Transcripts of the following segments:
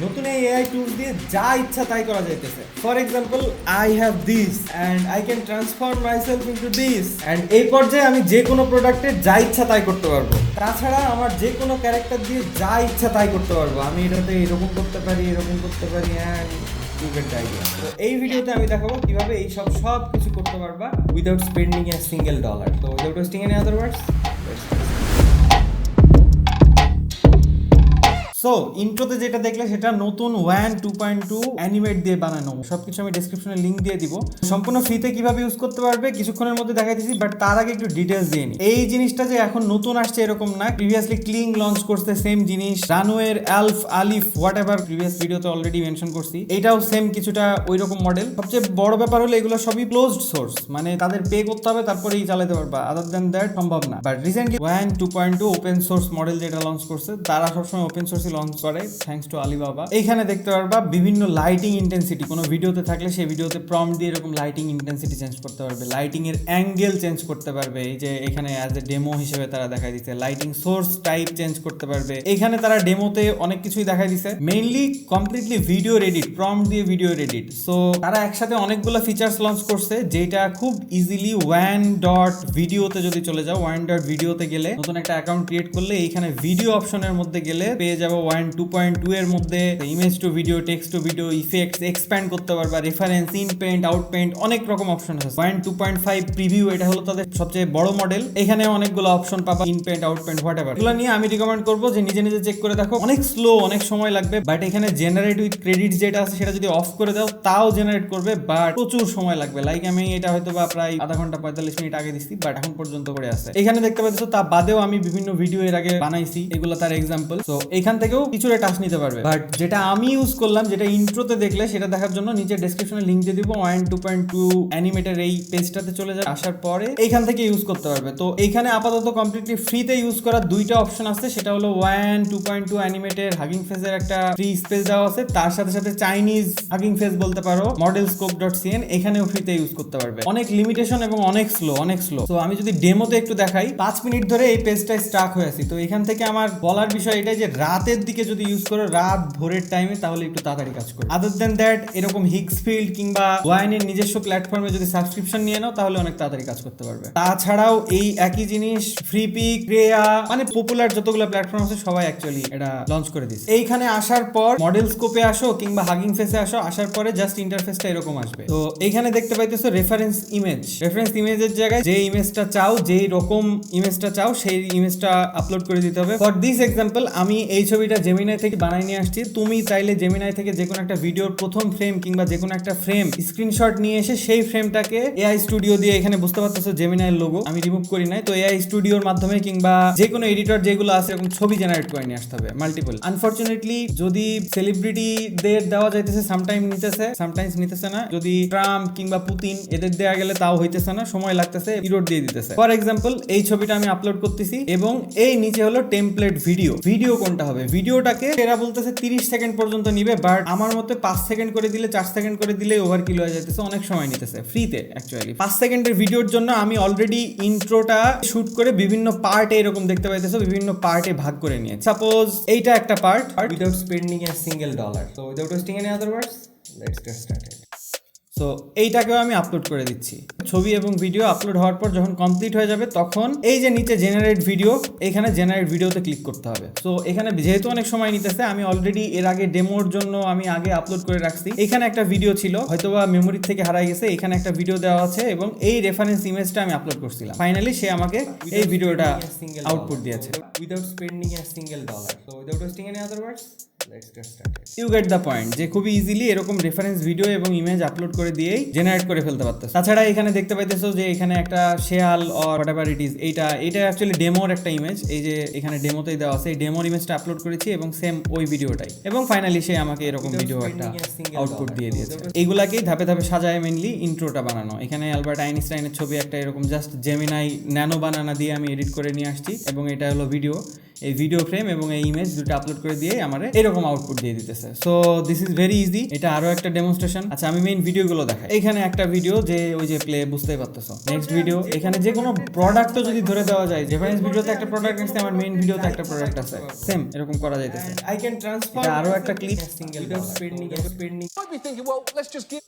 নতুন এই AI tools দিয়ে যা ইচ্ছা তাই করা যাইতেছে। For example I have this and I can transform myself into this and এই পর্যায়ে আমি যে কোনো প্রোডাক্টে যা ইচ্ছা তাই করতে পারব। তাছাড়া আমার যে কোনো ক্যারেক্টার দিয়ে যা ইচ্ছা তাই করতে পারব। আমি এটাতে এরকম করতে পারি, এরকম করতে পারি অ্যান্ড তো এই ভিডিওতে আমি দেখাবো কীভাবে এই সব সব কিছু করতে পারবা without spending a single dollar তো without wasting any other so ইন্ট্রোতে যেটা দেখলে সেটা নতুন Wan two point two animate দিয়ে বানানো। সবকিছু আমি ডিসক্রিপশনে লিঙ্ক দিয়ে দিব। সম্পূর্ণ ফ্রিতে কীভাবে ইউজ করতে পারবে কিছুক্ষণের মধ্যে দেখাই দিচ্ছি বাট তার আগে একটু ডিটেলস দিয়ে নিই এই জিনিসটা যে এখন নতুন আসছে এরকম না। প্রিভিয়াসলি ক্লিং লঞ্চ করছে সেম জিনিস। রানওয়ের অ্যালফ আলিফ হোয়াট এভার প্রিভিয়াস ভিডিওতে অলরেডি মেনশন করছি। এটাও সেম কিছুটা ওই রকম মডেল সবচেয়ে বড় ব্যাপার হলো এগুলো সবই ক্লোজড সোর্স মানে তাদের পে করতে হবে, তারপরেই চালাতে পারবা। আদার দেন দ্যাট সম্ভব না। But recently Wan two point two open source model যেটা লঞ্চ করছে, তারা সবসময় ওপেন সোর্সই লঞ্চ করে থ্যাংকস টু আলিবাবা এইখানে দেখতে পারবা বিভিন্ন লাইটিং ইন্টেন্সিটি কোনো ভিডিওতে থাকলে সেই ভিডিওতে প্রম দিয়ে এরকম লাইটিং ইন্টেন্সিটি চেঞ্জ করতে পারবে। লাইটিং এর অ্যাঙ্গেল চেঞ্জ করতে পারবে, এই যে এখানে অ্যাজ এ ডেমো হিসেবে তারা দেখাই দিচ্ছে লাইটিং সোর্স টাইপ চেঞ্জ করতে পারবে। এখানে তারা ডেমোতে অনেক কিছুই দেখাই দিছে। Mainly completely video Reddit from দিয়ে ভিডিও রেডিট সো তারা একসাথে অনেকগুলো ফিচার্স লঞ্চ করছে, যেটা খুব ইজিলি ওয়ান ডট ভিডিওতে যদি চলে যাও ওয়ান ডট ভিডিওতে গেলে নতুন একটা অ্যাকাউন্ট ক্রিয়েট করলে এইখানে ভিডিও অপশনের মধ্যে গেলে পেয়ে যাব ওয়ান টু পয়েন্ট টু এর মধ্যে image to video text to video effects expand করতে পারবা reference inpaint outpaint অনেক রকম অপশন আছে। Wan two point five preview এটা হলো তাদের সবচেয়ে বড় মডেল এখানে অনেকগুলো অপশন পাবা inpaint outpaint whatever এগুলো নিয়ে আমি রিকমেন্ড করব যে নিজে নিজে চেক করে দেখো। অনেক স্লো অনেক সময় লাগবে বাট এখানে জেনারেট উইথ ক্রেডিট যেটা আছে, সেটা যদি অফ করে দাও, তাও জেনারেট করবে বাট প্রচুর সময় লাগবে। লাইক আমি এটা হয়তো বা প্রায় আধা ঘণ্টা, পঁয়তাল্লিশ মিনিট আগে দিচ্ছি বাট এখন পর্যন্ত করে আছে। এখানে দেখতে পাচ্ছ, তা বাদেও আমি বিভিন্ন ভিডিও এর আগে বানাইছি, এগুলো তার এক্সাম্পল তো এখান থেকেও কিছুটা টাচ নিতে পারবে। বাট যেটা আমি ইউজ করলাম, যেটা ইন্ট্রোতে দেখলে, সেটা দেখার জন্য নিচে ডেসক্রিপশনে লিঙ্ক দিয়ে দিব। ওয়ান টু পয়েন্ট টু অ্যানিমেটের এই পেজটাতে চলে যায় আসার পরে এইখান থেকে ইউজ করতে পারবে। তো এইখানে আপাতত কমপ্লিটলি ফ্রিতে ইউজ করার দুইটা অপশন আছে। সেটা হলো ওয়ান টু পয়েন্ট টু অ্যানিমেটের হাগিং ফেসের একটা ফ্রি স্পেস দেওয়া আছে। তার সাথে সাথে চাইনিজ হাগিং ফেস বলতে পারো মডেল স্কোপ ডট সিএন এখানেও ফ্রিতে ইউজ করতে পারবে। অনেক লিমিটেশন এবং অনেক স্লো অনেক স্লো তো আমি যদি ডেমোতে একটু দেখাই, পাঁচ মিনিট ধরে এই পেজটা স্টাক হয়ে আছি। তো এখান থেকে আমার বলার বিষয় এটাই যে দিকে যদি ইউজ করো রাত ভোরের টাইমে তাহলে একটু তাড়াতাড়ি কাজ করবে। আদার দেন দ্যাট এরকম হিক্স ফিল্ড কিংবা ওয়াইনের নিজস্ব প্ল্যাটফর্মে যদি সাবস্ক্রিপশন নিয়ে নাও, তাহলে অনেক তাড়াতাড়ি কাজ করতে পারবে। তাছাড়াও এই একই জিনিস ফ্রি পিক ক্রেয়া মানে পপুলার যতগুলো প্ল্যাটফর্ম আছে, সবাই অ্যাকচুয়ালি এটা লঞ্চ করে দিচ্ছে এইখানে আসার পর মডেল স্কোপে আসো কিংবা হাগিং ফেসে আসো, আসার পরে জাস্ট ইন্টারফেসটা এরকম আসবে। তো এইখানে দেখতে পাইতেছো রেফারেন্স ইমেজ রেফারেন্স ইমেজের জায়গায় যে ইমেজটা চাও, যেই রকম ইমেজটা চাও, সেই ইমেজটা আপলোড করে দিতে হবে। ফর দিস এক্সাম্পল আমি এই ছবিটা জেমিনাই থেকে বানাই নিয়ে আসছি। তুমি চাইলে জেমিনাই থেকে যে কোনো একটা ভিডিওর প্রথম ফ্রেম কিংবা যে কোনো একটা ফ্রেম স্ক্রিনশট নিয়ে এসে সেই ফ্রেমটাকে এআই স্টুডিও দিয়ে এখানে বুঝতে পারতেছো জেমিনাইয়ের লোগো আমি রিমুভ করি নাই, তো এআই স্টুডিওর মাধ্যমে কিংবা যে কোনো এডিটর যেগুলো আছে, এরকম ছবি জেনারেট করে নিয়ে আসতে হবে মাল্টিপল আনফরচুনেটলি যদি সেলিব্রিটিদের দেওয়া যাইতেছে সামটাইম নিতেছে সামটাইমস নিতেছে না। যদি ট্রাম্প কিংবা পুতিন এদের দেওয়া গেলে তাও হইতেছে না, সময় লাগতেছে ইরোড দিয়ে দিতেছে। ফর এক্সাম্পল এই ছবিটা আমি আপলোড করতেছি এবং এই নিচে হলো টেমপ্লেট ভিডিও ভিডিও কোনটা হবে? ভিডিওটাকে এরা বলতেছে তিরিশ সেকেন্ড পর্যন্ত নিবে বাট আমার মতে পাঁচ সেকেন্ড করে দিলে, চার সেকেন্ড করে দিলে ওভার কিল হয়ে যেতেছে অনেক সময় নিতেছে ফ্রিতে অ্যাকচুয়ালি পাঁচ সেকেন্ডের ভিডিওর জন্য আমি অলরেডি ইন্ট্রোটা শুট করে বিভিন্ন পার্টে এরকম দেখতে পাইতেছে, বিভিন্ন পার্টে ভাগ করে নিয়ে। সাপোজ এইটা একটা part without spending a single dollar তো without wasting any other words let's get started so এইটাকেও আমি আপলোড করে দিচ্ছি। ছবি এবং ভিডিও আপলোড হওয়ার পর যখন কমপ্লিট হয়ে যাবে তখন এই যে নিচে জেনারেট ভিডিও এখানে জেনারেট ভিডিওতে ক্লিক করতে হবে। সো এখানে যেহেতু অনেক সময় নিতেছে আমি অলরেডি এর আগে ডেমোর জন্য আমি আগে আপলোড করে রাখছি। এখানে একটা ভিডিও ছিল হয়তোবা মেমোরি থেকে হারাই গেছে এখানে একটা ভিডিও দেওয়া আছে এবং এই রেফারেন্স ইমেজটা আমি আপলোড করছিলাম। ফাইনালি সে আমাকে এই ভিডিওটা আউটপুট দিয়েছে। Without spending a single dollar so without wasting any other words you get the point যে খুবই ইজিলি এরকম রেফারেন্স ভিডিও এবং ইমেজ আপলোড করে দিয়েই জেনারেট করে ফেলতে পারতো তাছাড়া এখানে দেখতে পাইতেছো যে এখানে একটা শেয়াল or whatever it is এইটা এটা অ্যাকচুয়ালি ডেমোর একটা ইমেজ এই যে এখানে ডেমোতেই দেওয়া আছে এই ডেমোর ইমেজটা আপলোড করেছি এবং সেম ওই ভিডিওটাই এবং ফাইনালি সে আমাকে এরকম ভিডিও একটা আউটপুট দিয়ে দিয়েছে। এইগুলাকেই ধাপে ধাপে সাজায় মেনলি ইন্ট্রোটা বানানো। এখানে অ্যালবার্ট আইনস্টাইনের ছবি একটা এরকম জাস্ট জেমিনাই ন্যানো বানানা দিয়ে আমি এডিট করে নিয়ে আসছি এবং এটা হলো ভিডিও এই ভিডিও ফ্রেম এবং এই ইমেজ দুটো আপলোড করে দিয়ে আমার এরকম আউটপুট দিয়ে দিতেছে। So this is very easy এটা আরও একটা ডেমনস্ট্রেশন আচ্ছা আমি মেইন ভিডিওগুলো দেখাই। এখানে একটা ভিডিও যে ওই যে প্লে বুঝতেই পারতেছো। নেক্সট ভিডিও এখানে যে কোনো প্রোডাক্টও যদি ধরে দেওয়া যায় জেপানিজ ভিডিওতে একটা প্রোডাক্ট আছে আমার মেইন ভিডিওতে একটা প্রোডাক্ট আছে। সেম এরকম করা যাইতেছে। Can transfer এটা আরও একটা ক্লিপ spending spending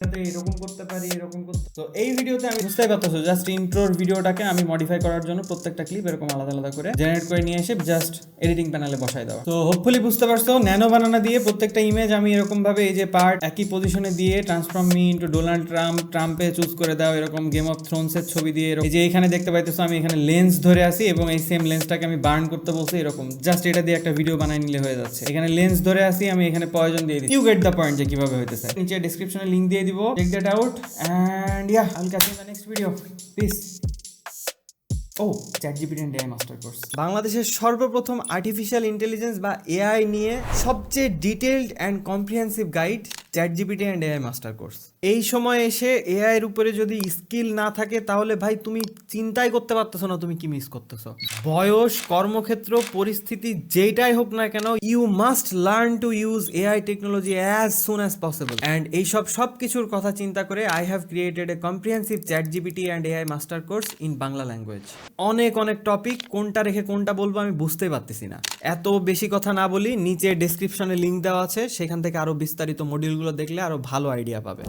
সাথে এরকম করতে পারি এরকম করতে তো এই ভিডিওতে আমি বুঝতেই পারতেছো জাস্ট ইন্ট্রোর ভিডিওটাকে আমি মডিফাই করার জন্য প্রত্যেকটা ক্লিপ এরকম আলাদা আলাদা করে জেনারেট করে নিয়ে এসে জাস্ট এডিটিং প্যানেলে বসাই দেওয়া। তো হোপফুলি বুঝতে পারছ, ন্যানো বানানা দিয়ে প্রত্যেকটা ইমেজ আমি এরকম ভাবে এই যে পার্ট একই পজিশনে দিয়ে transform me into Donald Trump ট্রাম্পে choose করে দাও, এরকম গেম অফ থ্রোনস এর ছবি দিয়ে এই যে এখানে দেখতে পাইতেছো, আমি এখানে লেন্স ধরে আছি এবং এই সেম লেন্সটাকে আমি বার্ন করতে বলছি এরকম। জাস্ট এটা দিয়ে একটা ভিডিও বানাই নিলে হয়ে যাচ্ছে। এখানে লেন্স ধরে আছি, আমি এখানে প্রয়োজন দিয়ে দিই ইউ গেট দ্য পয়েন্ট যে কীভাবে হইতেছে। নিচে ডেসক্রিপশনে লিংক দিয়ে দিব। Check that out and yeah I'll catch in the next video peace O ChatGPT and AI master course বাংলাদেশের সর্বপ্রথম আর্টিফিশিয়াল ইন্টেলিজেন্স বা এআই নিয়ে সবচেয়ে detailed and comprehensive guide ChatGPT and AI master course এই সময় এসে এআই এর উপরে যদি স্কিল না থাকে, তাহলে ভাই তুমি চিন্তাই করতে পারতেছো না তুমি কি মিস করতেছো। বয়স, কর্মক্ষেত্র, পরিস্থিতি যেটাই হোক না কেন you must learn to use AI technology as soon as possible and এইসব সব কিছুর কথা চিন্তা করে I have created a comprehensive ChatGPT and AI master course in Bangla language অনেক অনেক টপিক কোনটা রেখে কোনটা বলব আমি বুঝতেই পারতেছি না। এত বেশি কথা না বলি, নিচে ডেসক্রিপশনে লিঙ্ক দেওয়া আছে, সেখান থেকে আরও বিস্তারিত মডিউলগুলো দেখলে আরও ভালো আইডিয়া পাবে।